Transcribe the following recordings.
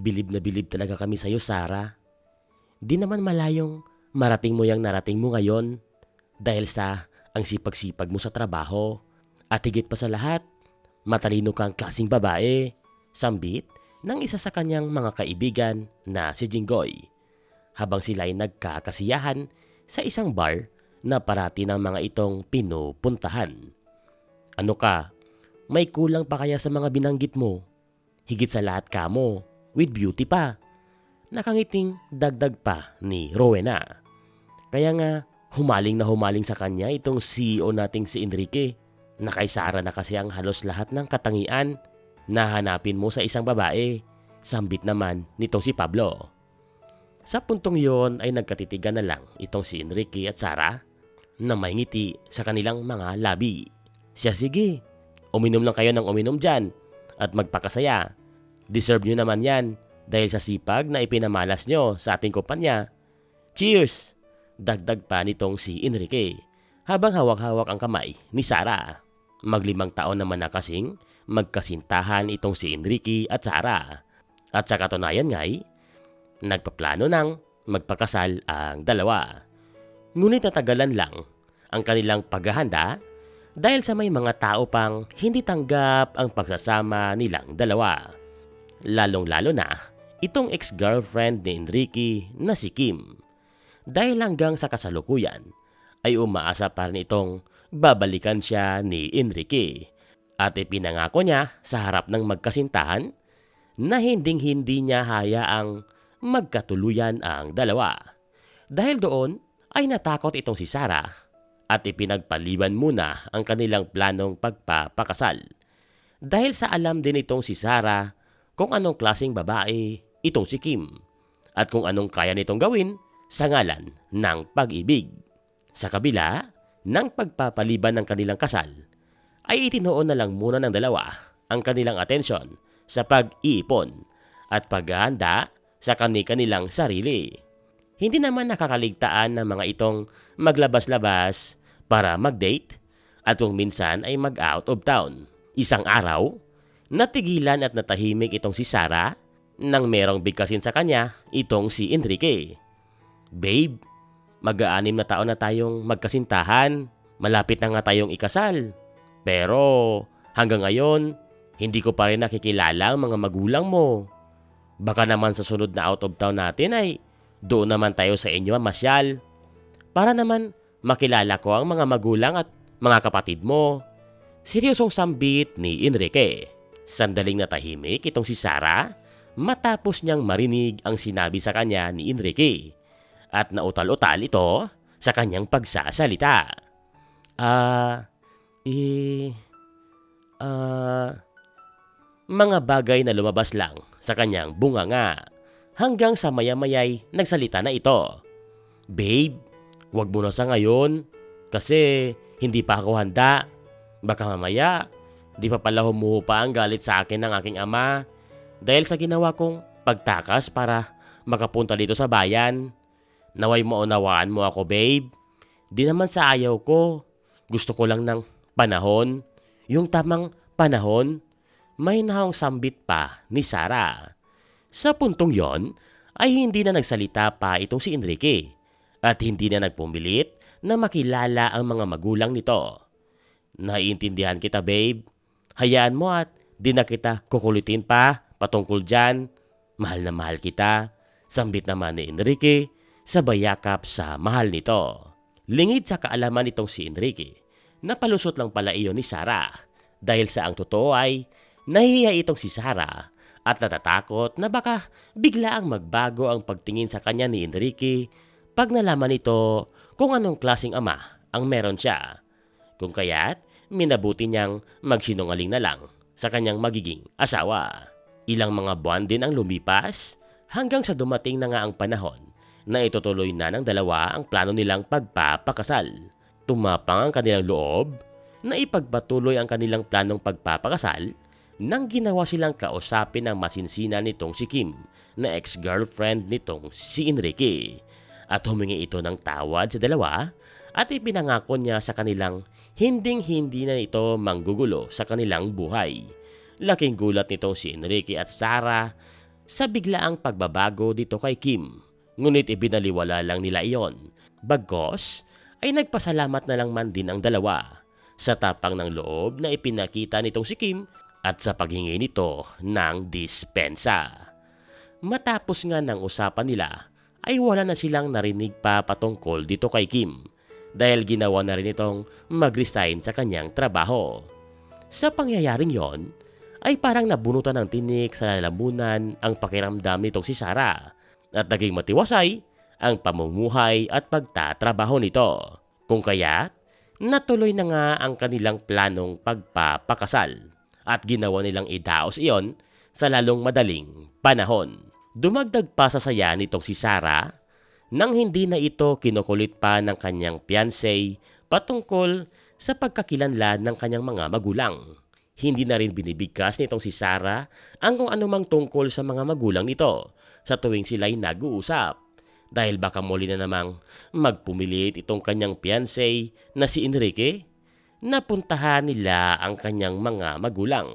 Bilib na bilib talaga kami sa'yo, Sarah. Di naman malayong marating mo yung narating mo ngayon dahil sa ang sipag-sipag mo sa trabaho. At higit pa sa lahat, matalino kang klasing babae. Sambit ng isa sa kanyang mga kaibigan na si Jinggoy. Habang sila ay nagkakasiyahan sa isang bar na parati ng mga itong pinupuntahan. Ano ka? May kulang pa kaya sa mga binanggit mo? Higit sa lahat ka mo, with beauty pa. Nakangiting dagdag pa ni Rowena. Kaya nga, humaling na humaling sa kanya itong CEO nating si Enrique. Nakaisara na kasi ang halos lahat ng katangian na hanapin mo sa isang babae. Sambit naman nitong si Pablo. Sa puntong yon ay nagkatitigan na lang itong si Enrique at Sara na may ngiti sa kanilang mga labi. Siya sige, uminom lang kayo ng uminom dyan at magpakasaya. Deserve nyo naman yan dahil sa sipag na ipinamalas nyo sa ating kumpanya. Cheers! Dagdag pa nitong si Enrique habang hawak-hawak ang kamay ni Sara. Maglimang taon naman na kasing magkasintahan itong si Enrique at Sara. At sa katunayan nga'y, nagpaplano ng magpakasal ang dalawa. Ngunit natagalan lang ang kanilang paghahanda dahil sa may mga tao pang hindi tanggap ang pagsasama nilang dalawa. Lalong-lalo na itong ex-girlfriend ni Enrique na si Kim. Dahil hanggang sa kasalukuyan ay umaasa pa rin itong babalikan siya ni Enrique at ipinangako niya sa harap ng magkasintahan na hinding-hindi niya hayaang magkatuluyan ang dalawa. Dahil doon ay natakot itong si Sarah at ipinagpaliban muna ang kanilang planong pagpapakasal. Dahil sa alam din itong si Sarah kung anong klasing babae itong si Kim at kung anong kaya nitong gawin sa ngalan ng pag-ibig. Sa kabila ng pagpapaliban ng kanilang kasal, ay itinoon na lang muna ng dalawa ang kanilang atensyon sa pag-iipon at paghahanda sa kani-kanilang sarili. Hindi naman nakakaligtaan ng mga itong maglabas-labas para mag-date at kung minsan ay mag-out of town. Isang araw, natigilan at natahimik itong si Sarah nang merong bigkasin sa kanya itong si Enrique. Babe, mag-aanim na taon na tayong magkasintahan. Malapit na nga tayong ikasal. Pero hanggang ngayon, hindi ko pa rin nakikilala ang mga magulang mo. Baka naman sa sunod na out of town natin ay doon naman tayo sa inyo masyal. Para naman makilala ko ang mga magulang at mga kapatid mo. Seryosong sambit ni Enrique. Sandaling natahimik itong si Sarah matapos niyang marinig ang sinabi sa kanya ni Enrique. At nautal-utal ito sa kanyang pagsasalita. Ah, eh, ah, mga bagay na lumabas lang sa kanyang bunganga hanggang sa maya-mayay nagsalita na ito. Babe, wag mo na sa ngayon kasi hindi pa ako handa. Baka mamaya, di pa pala humuhupa ang galit sa akin ng aking ama dahil sa ginawa kong pagtakas para makapunta dito sa bayan. Naway maunawaan mo ako, babe. Di naman sa ayaw ko. Gusto ko lang ng panahon. Yung tamang panahon may nahong sambit pa ni Sarah. Sa puntong yon ay hindi na nagsalita pa itong si Enrique at hindi na nagpumilit na makilala ang mga magulang nito. Naiintindihan kita babe. Hayaan mo at di na kita kukulitin pa patungkol dyan. Mahal na mahal kita. Sambit naman ni Enrique sa bayakap sa mahal nito. Lingid sa kaalaman nitong si Enrique, napalusot lang pala iyon ni Sarah dahil sa ang totoo ay Nahihiya itong si Sarah at natatakot na baka bigla ang magbago ang pagtingin sa kanya ni Enrique pag nalaman nito kung anong klasing ama ang meron siya. Kung kaya't minabuti niyang magsinungaling na lang sa kanyang magiging asawa. Ilang mga buwan din ang lumipas hanggang sa dumating na nga ang panahon na itutuloy na ng dalawa ang plano nilang pagpapakasal. Tumapang ang kanilang loob na ipagpatuloy ang kanilang planong pagpapakasal nang ginawa silang kausapin ng masinsina nitong si Kim na ex-girlfriend nitong si Enrique. At humingi ito ng tawad sa dalawa at ipinangako niya sa kanilang hinding-hindi na ito manggugulo sa kanilang buhay. Laking gulat nitong si Enrique at Sarah sa biglaang pagbabago dito kay Kim. Ngunit ibinaliwala lang nila iyon. Bagkos ay nagpasalamat na lang man din ang dalawa sa tapang ng loob na ipinakita nitong si Kim at sa paghingi nito ng dispensa. Matapos nga ng usapan nila ay wala na silang narinig pa patungkol dito kay Kim dahil ginawa na rin itong mag-resign sa kanyang trabaho. Sa pangyayaring yon, ay parang nabunutan ng tinik sa lalamunan ang pakiramdam nitong si Sarah at naging matiwasay ang pamumuhay at pagtatrabaho nito. Kung kaya, natuloy na nga ang kanilang planong pagpapakasal at ginawa nilang idaos iyon sa lalong madaling panahon. Dumagdag pa sa saya nitong si Sarah nang hindi na ito kinukulit pa ng kanyang fiancé patungkol sa pagkakilanlan ng kanyang mga magulang. Hindi na rin binibigkas nitong si Sarah ang kung anumang tungkol sa mga magulang nito sa tuwing sila'y nag-uusap. Dahil baka muli na namang magpumilit itong kanyang fiancé na si Enrique, napuntahan nila ang kanyang mga magulang.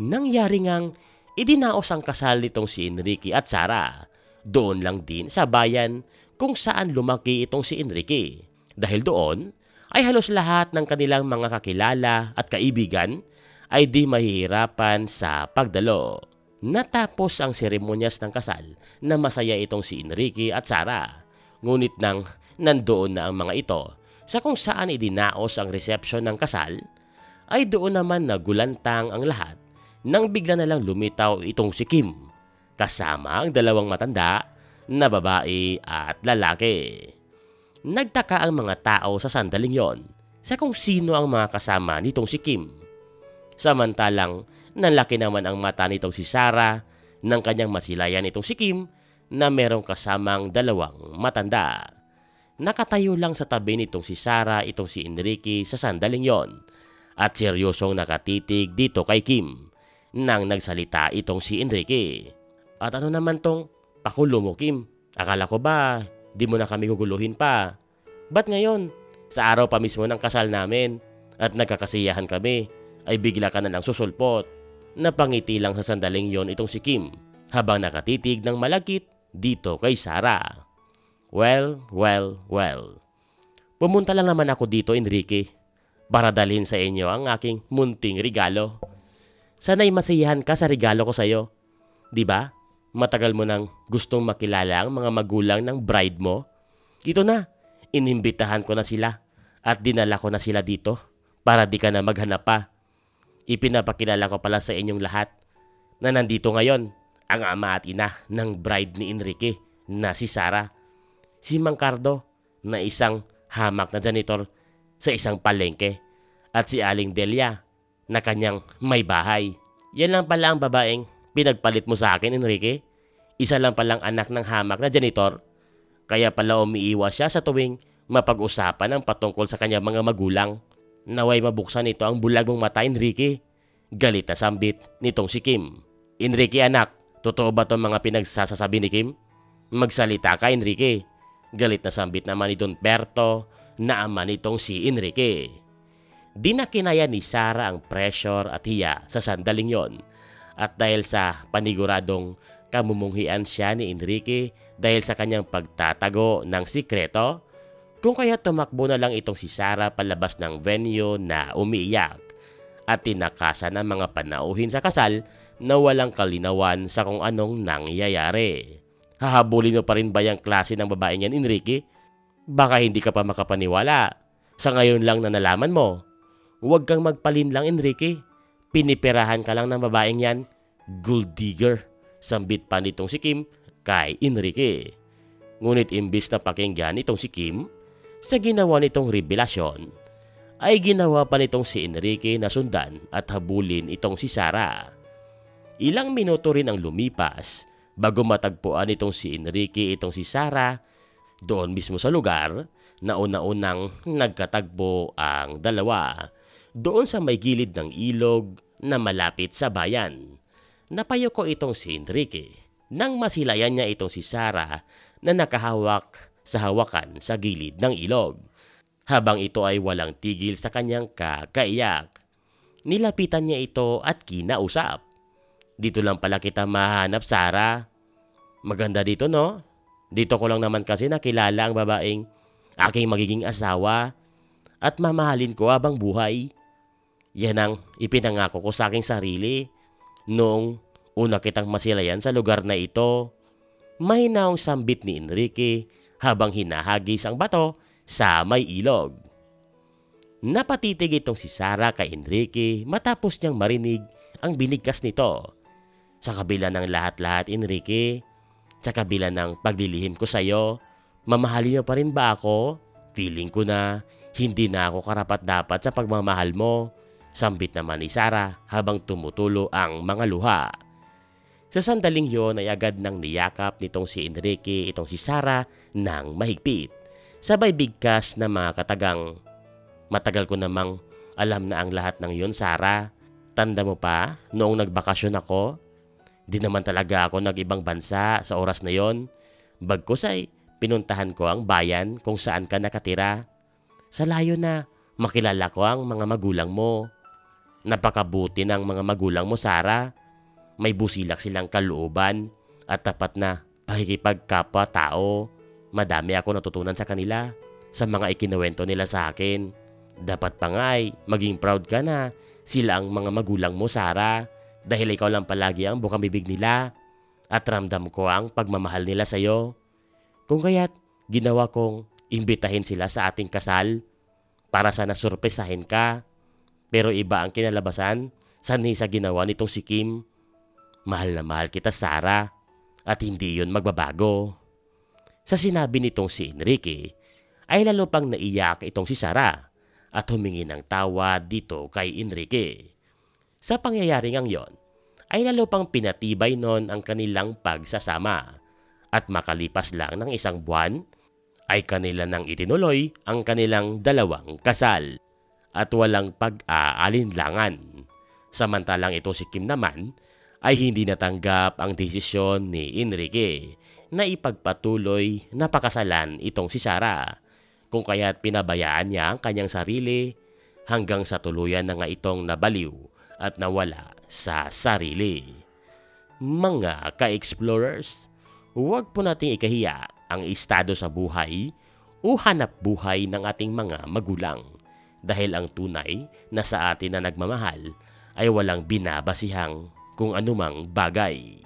Nangyari ngang idinaos ang kasal nitong si Enrique at Sarah. Doon lang din sa bayan kung saan lumaki itong si Enrique. Dahil doon ay halos lahat ng kanilang mga kakilala at kaibigan ay di mahihirapan sa pagdalo. Natapos ang seremonyas ng kasal na masaya itong si Enrique at Sara. Ngunit nang nandoon na ang mga ito sa kung saan idinaos ang resepsyon ng kasal, ay doon naman nagulantang ang lahat nang bigla na lang lumitaw itong si Kim kasama ang dalawang matanda na babae at lalaki. Nagtaka ang mga tao sa sandaling yon sa kung sino ang mga kasama nitong si Kim. Samantalang nanlaki naman ang mata nitong si Sarah ng kanyang masilayan itong si Kim na merong kasamang dalawang matanda. Nakatayo lang sa tabi nitong si Sarah itong si Enrique sa sandaling yon at seryosong nakatitig dito kay Kim nang nagsalita itong si Enrique. At ano naman tong pakulo mo Kim? Akala ko ba di mo na kami guguluhin pa? Ba't ngayon? Sa araw pa mismo ng kasal namin at nagkakasiyahan kami ay bigla ka na lang susulpot. Napangiti lang sa sandaling yon itong si Kim habang nakatitig ng malagkit dito kay Sarah. Well, well, well. Pumunta lang naman ako dito, Enrique, para dalhin sa inyo ang aking munting regalo. Sana'y masiyahan ka sa regalo ko sa'yo. Di ba? Matagal mo nang gustong makilala ang mga magulang ng bride mo. Ito na, inimbitahan ko na sila at dinala ko na sila dito para di ka na maghanap pa. Ipinapakilala ko pala sa inyong lahat na nandito ngayon ang ama at ina ng bride ni Enrique na si Sarah. Si Mang Cardo na isang hamak na janitor sa isang palengke at si Aling Delia na kanyang may bahay. Yan lang pala ang babaeng pinagpalit mo sa akin, Enrique. Isa lang palang anak ng hamak na janitor. Kaya pala umiiwas siya sa tuwing mapag-usapan ang patungkol sa kanyang mga magulang. Naway mabuksan nito ang bulag mong mata, Enrique. Galit na sambit nitong si Kim. Enrique anak, totoo ba itong mga pinagsasasabi ni Kim? Magsalita ka, Enrique. Galit na sambit naman ni Don Berto na ama nitong si Enrique. Di na kinaya ni Sarah ang pressure at hiya sa sandaling yon. At dahil sa paniguradong kamumunghian siya ni Enrique dahil sa kanyang pagtatago ng sikreto, kung kaya tumakbo na lang itong si Sarah palabas ng venue na umiiyak at tinakasan ng mga panauhin sa kasal na walang kalinawan sa kung anong nangyayari. Hahabulin mo pa rin ba yung klase ng babae niyan, Enrique? Baka hindi ka pa makapaniwala. Sa ngayon lang na nalaman mo. Huwag kang magpalin lang, Enrique. Piniperahan ka lang ng babaeng yan. Gold digger. Sambit pa nitong si Kim kay Enrique. Ngunit imbis na pakinggan nitong si Kim, sa ginawa nitong revelasyon, ay ginawa pa nitong si Enrique na sundan at habulin itong si Sarah. Ilang minuto rin ang lumipas bago matagpuan itong si Enrique itong si Sarah doon mismo sa lugar na una-unang nagkatagpo ang dalawa doon sa may gilid ng ilog na malapit sa bayan. Napayoko itong si Enrique nang masilayan niya itong si Sarah na nakahawak sa hawakan sa gilid ng ilog habang ito ay walang tigil sa kanyang kakaiyak. Nilapitan niya ito at kinausap. Dito lang pala kita mahanap, Sara. Maganda dito, no? Dito ko lang naman kasi nakilala ang babaeng aking magiging asawa at mamahalin ko habang buhay. Yan ang ipinangako ko sa aking sarili noong una kitang masilayan sa lugar na ito. Mahinaong sambit ni Enrique habang hinahagis ang bato sa may ilog. Napatitig itong si Sarah kay Enrique matapos niyang marinig ang binigkas nito. Sa kabila ng lahat-lahat, Enrique, sa kabila ng paglilihim ko sa iyo, mamahalin mo pa rin ba ako? Feeling ko na hindi na ako karapat dapat sa pagmamahal mo. Sambit naman ni Sarah habang tumutulo ang mga luha. Sa sandaling yon ay agad nang niyakap nitong si Enrique itong si Sarah ng mahigpit. Sabay bigkas na mga katagang matagal ko namang alam na ang lahat ng yon Sarah. Tanda mo pa noong nagbakasyon ako? Di naman talaga ako nag-ibang bansa sa oras na yon. Bagkus ay pinuntahan ko ang bayan kung saan ka nakatira. Sa layo na makilala ko ang mga magulang mo. Napakabuti ng mga magulang mo, Sara. May busilak silang kalooban at tapat na pakikipagkapwa tao. Madami ako natutunan sa kanila sa mga ikinuwento nila sa akin. Dapat pa nga ay maging proud ka na sila ang mga magulang mo, Sara. Dahil ikaw lang palagi ang bukang bibig nila at ramdam ko ang pagmamahal nila sa iyo. Kung kaya't ginawa kong imbitahin sila sa ating kasal para sana surpresahin ka. Pero iba ang kinalabasan sanhi sa ginawa nitong si Kim. Mahal na mahal kita, Sara, at hindi yon magbabago. Sa sinabi nitong si Enrique, ay lalo pang naiyak itong si Sara at humingi ng tawa dito kay Enrique. Sa pangyayaring ang yon, ay lalo pang pinatibay nun ang kanilang pagsasama at makalipas lang ng isang buwan ay kanila nang itinuloy ang kanilang dalawang kasal at walang pag-aalinlangan. Samantalang ito si Kim naman ay hindi natanggap ang desisyon ni Enrique na ipagpatuloy na pakasalan itong si Sarah kung kaya't pinabayaan niya ang kanyang sarili hanggang sa tuluyan na nga itong nabaliw at nawala sa sarili. Mga ka-explorers, huwag po nating ikahiya ang estado sa buhay o hanap buhay ng ating mga magulang dahil ang tunay na sa atin na nagmamahal ay walang binabasihang kung anumang bagay.